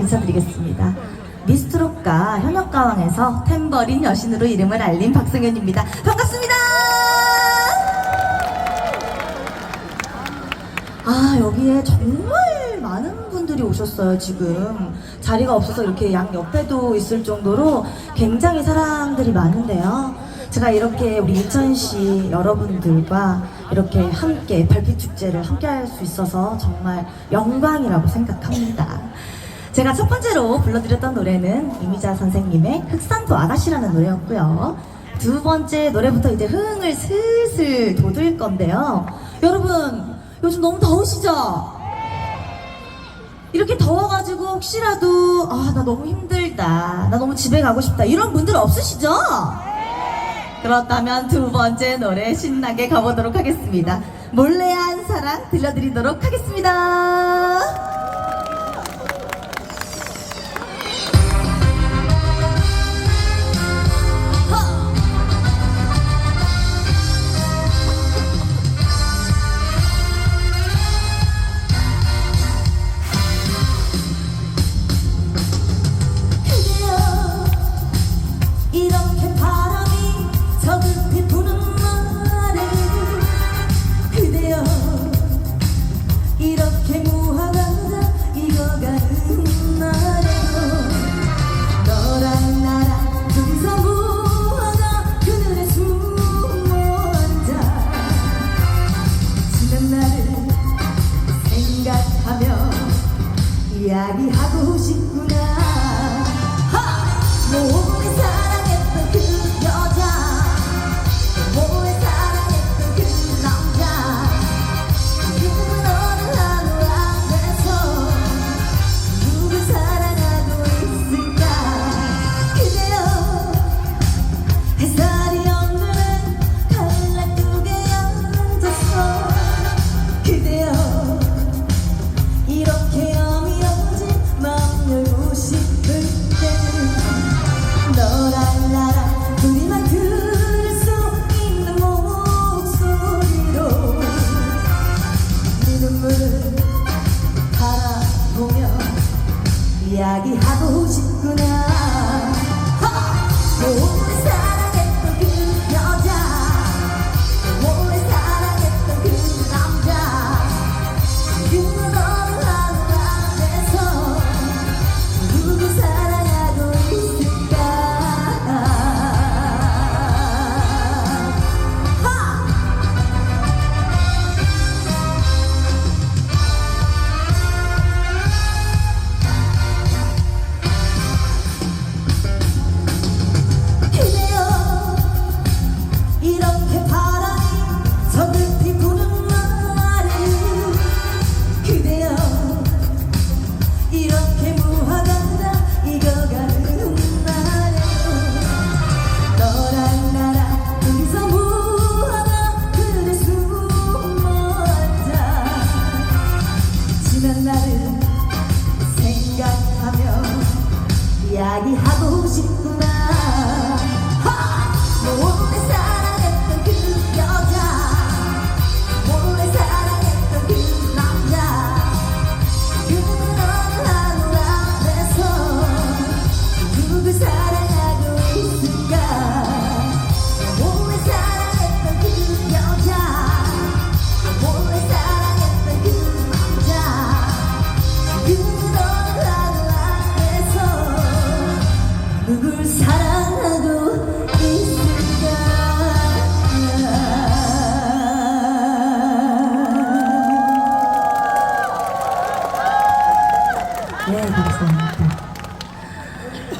인사드리겠습니다. 미스트롯과 현역가왕에서 탬버린 여신으로 이름을 알린 박승현입니다. 반갑습니다! 아, 여기에 정말 많은 분들이 오셨어요, 지금. 자리가 없어서 이렇게 양 옆에도 있을 정도로 굉장히 사람들이 많은데요. 제가 이렇게 우리 인천시 여러분들과 이렇게 함께 별빛 축제를 함께 할 수 있어서 정말 영광이라고 생각합니다. 제가 첫 번째로 불러드렸던 노래는 이미자 선생님의 흑산도 아가씨라는 노래였고요. 두 번째 노래부터 이제 흥을 슬슬 돋을 건데요. 여러분, 요즘 너무 더우시죠? 이렇게 더워가지고 혹시라도 아 나 너무 힘들다 나 너무 집에 가고 싶다 이런 분들 없으시죠? 그렇다면 두 번째 노래 신나게 가보도록 하겠습니다 몰래 한 사랑 들려드리도록 하겠습니다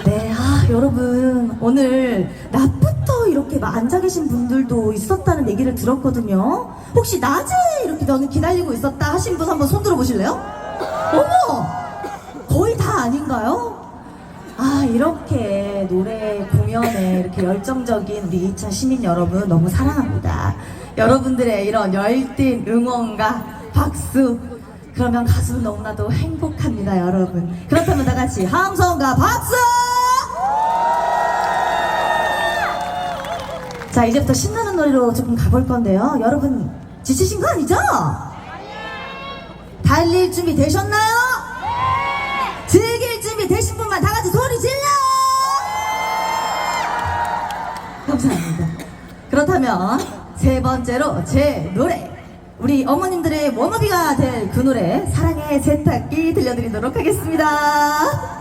네, 아, 여러분, 오늘 낮부터 이렇게 막 앉아 계신 분들도 있었다는 얘기를 들었거든요. 혹시 낮에 이렇게 너는 기다리고 있었다 하신 분 한번 손 들어 보실래요? 어머! 거의 다 아닌가요? 아, 이렇게 노래 공연에 이렇게 열정적인 우리 2차 시민 여러분 너무 사랑합니다. 여러분들의 이런 열띤 응원과 박수. 그러면 가수는 너무나도 행복합니다, 여러분. 그렇다면 다 같이 함성과 박수! 자, 이제부터 신나는 노래로 조금 가볼 건데요. 여러분, 지치신 거 아니죠? 달릴 준비 되셨나요? 즐길 준비 되신 분만 다 같이 소리 질러! 감사합니다. 그렇다면 세 번째로 제 노래 우리 어머님들의 워너비가 될 그 노래 사랑의 세탁기 들려드리도록 하겠습니다.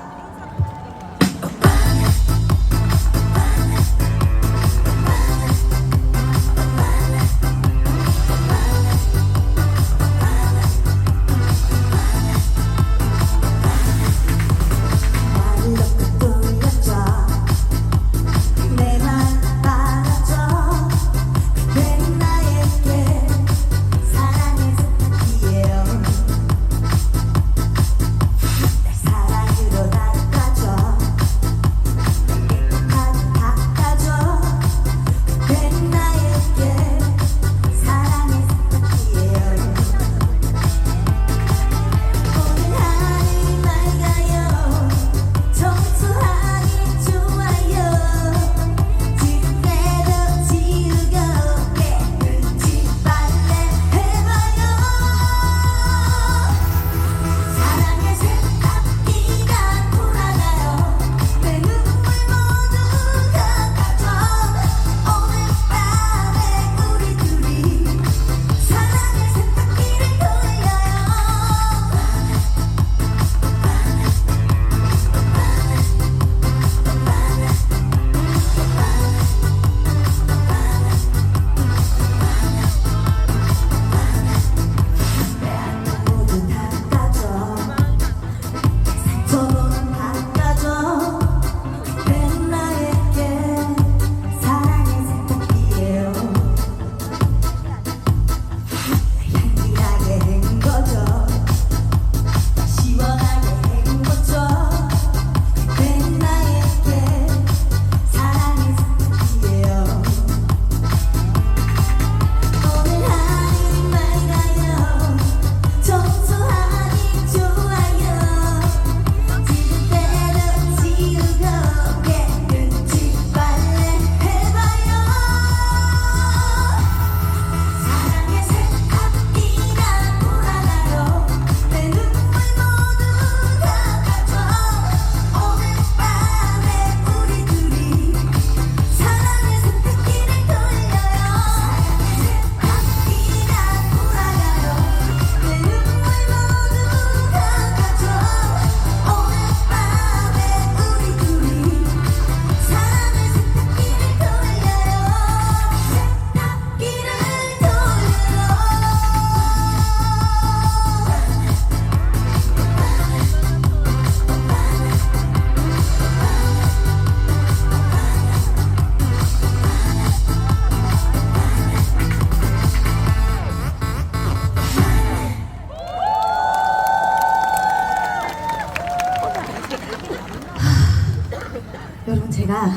여러분 제가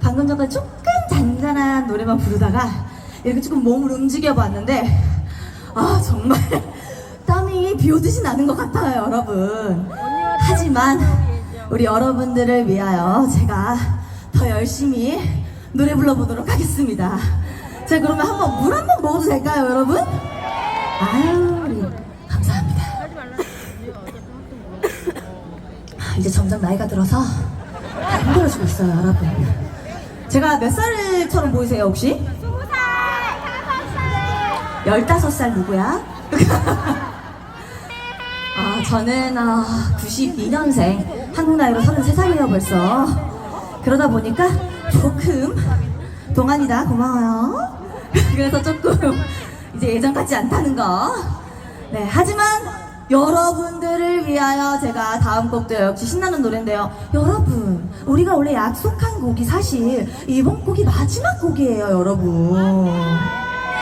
방금 전까지 조금 잔잔한 노래만 부르다가 이렇게 조금 몸을 움직여 봤는데 아 정말 땀이 비 오듯이 나는 것 같아요 여러분. 하지만 우리 여러분들을 위하여 제가 더 열심히 노래 불러보도록 하겠습니다. 자 그러면 한번 물 한 번 먹어도 될까요 여러분? 아유 우리 감사합니다. 아, 이제 점점 나이가 들어서 다 힘들어지고 있어요, 여러분. 제가 몇 살처럼 보이세요, 혹시? 스무 살! 열다섯 살 누구야? 아, 저는 아, 92년생, 한국 나이로 33살이에요, 벌써. 그러다 보니까 조금 동안이다, 고마워요. 그래서 조금 이제 예전 같지 않다는 거. 네, 하지만 여러분들을 위하여 제가 다음 곡도 역시 신나는 노래인데요. 여러분, 우리가 원래 약속한 곡이 사실 이번 곡이 마지막 곡이에요, 여러분.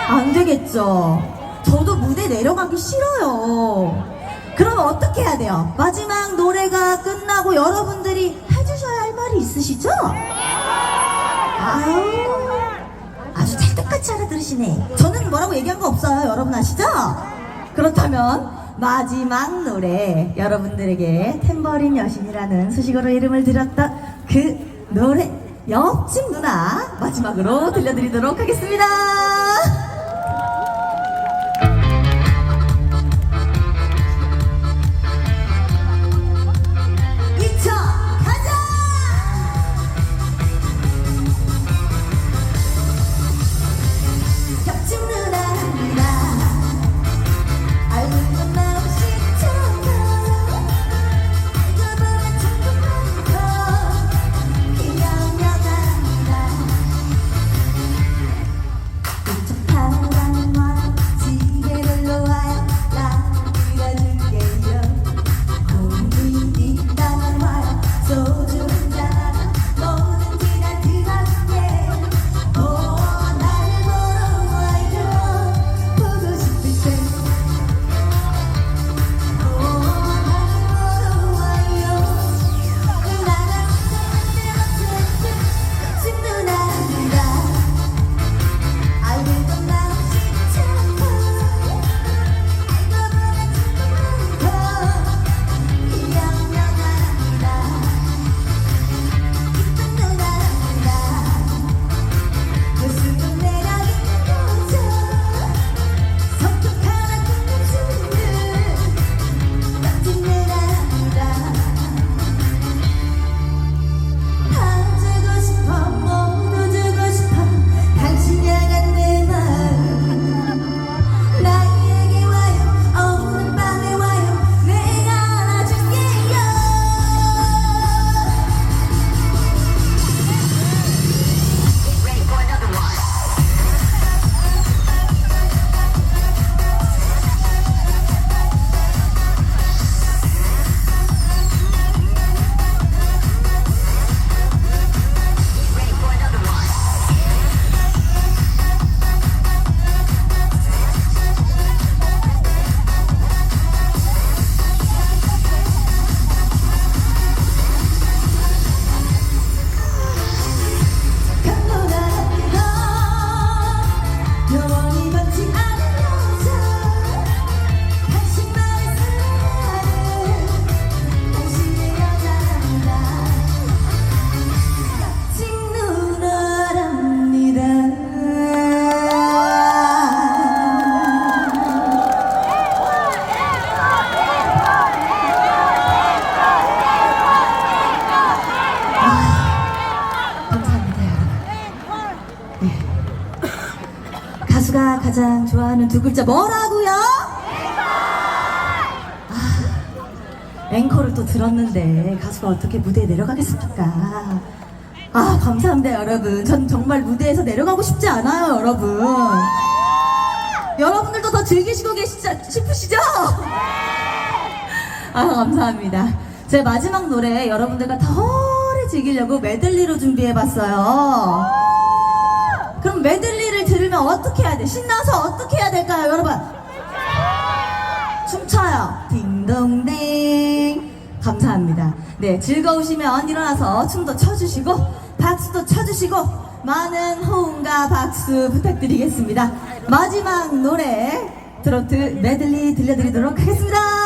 안 되겠죠? 저도 무대 내려가기 싫어요. 그러면 어떻게 해야 돼요? 마지막 노래가 끝나고 여러분들이 해주셔야 할 말이 있으시죠? 아유, 아주 찰떡같이 알아들으시네. 저는 뭐라고 얘기한 거 없어요. 여러분 아시죠? 그렇다면 마지막 노래 여러분들에게 탬버린 여신이라는 수식어로 이름을 드렸던 그 노래 옆집 누나 마지막으로 들려드리도록 하겠습니다. 두 글자 뭐라고요? 아, 앵커를 또 들었는데 가수가 어떻게 무대에 내려가겠습니까? 아 감사합니다 여러분. 전 정말 무대에서 내려가고 싶지 않아요 여러분. 여러분들도 더 즐기시고 계시지 싶으시죠? 아 감사합니다. 제 마지막 노래 여러분들과 더 오래 즐기려고 메들리로 준비해봤어요. 그럼 메들리를 들으면 어떻게 해야 돼? 신나서 어떻게 해야 될까요, 여러분? 춤춰요. 딩동댕. 감사합니다. 네, 즐거우시면 일어나서 춤도 춰주시고, 박수도 쳐주시고, 많은 호응과 박수 부탁드리겠습니다. 마지막 노래, 트로트 메들리 들려드리도록 하겠습니다.